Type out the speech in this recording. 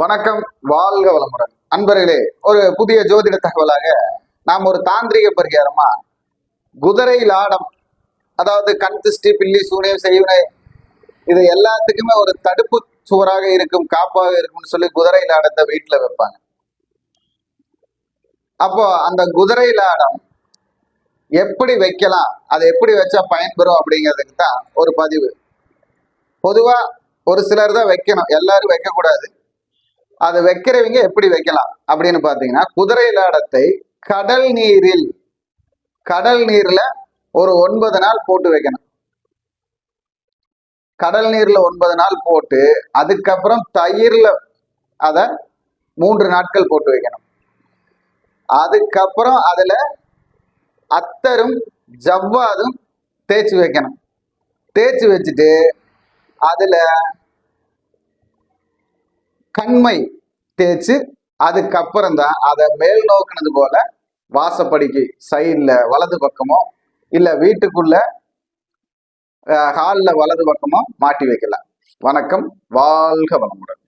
வணக்கம் வாழ்க வளமுடன். அன்பர்களே ஒரு புதிய ஜோதிட தகவலாக நாம் ஒரு தாந்திரிக பரிகாரமா? குதிரை லாடம் அதாவது கண் திருஷ்டி பில்லி சூனியம் செய்வினை இது எல்லாத்துக்குமே ஒரு தடுப்பு சுவராக இருக்கும் காப்பாக இருக்கும்னு சொல்லி குதிரை லாடத்தை வீட்டுல வைப்பாங்க. அப்போ அந்த குதிரை லாடம் எப்படி வைக்கலாம்? அதை எப்படி வச்சா பயன்பெறும் அப்படிங்கிறதுக்கு தான் ஒரு பதிவு. பொதுவா ஒரு சிலர் தான் வைக்கணும். எல்லாரும் வைக்கக்கூடாது. அதை வைக்கிறவங்க எப்படி வைக்கலாம்? அப்படின்னு பார்த்தீங்கன்னா குதிரை லாடத்தை கடல் நீரில் கடல் நீர்ல ஒரு ஒன்பது நாள் போட்டு வைக்கணும். கடல் நீர்ல ஒன்பது நாள் போட்டு அதுக்கப்புறம் தயிர்ல அதை மூன்று நாட்கள் போட்டு வைக்கணும். அதுக்கப்புறம் அதுல அத்தரும் ஜவ்வாதும் தேய்ச்சி வைக்கணும். தேய்ச்சி வச்சுட்டு அதுல கண்மை தேய்ச்சி அதுக்கப்புறம் தான் அதை மேல் நோக்கினது போல வாசப்படிக்கு சைடில் வலது பக்கமோ இல்லை வீட்டுக்குள்ள ஹாலில் வலது பக்கமோ மாட்டி வைக்கலாம். வணக்கம் வாழ்க வளமுடன்.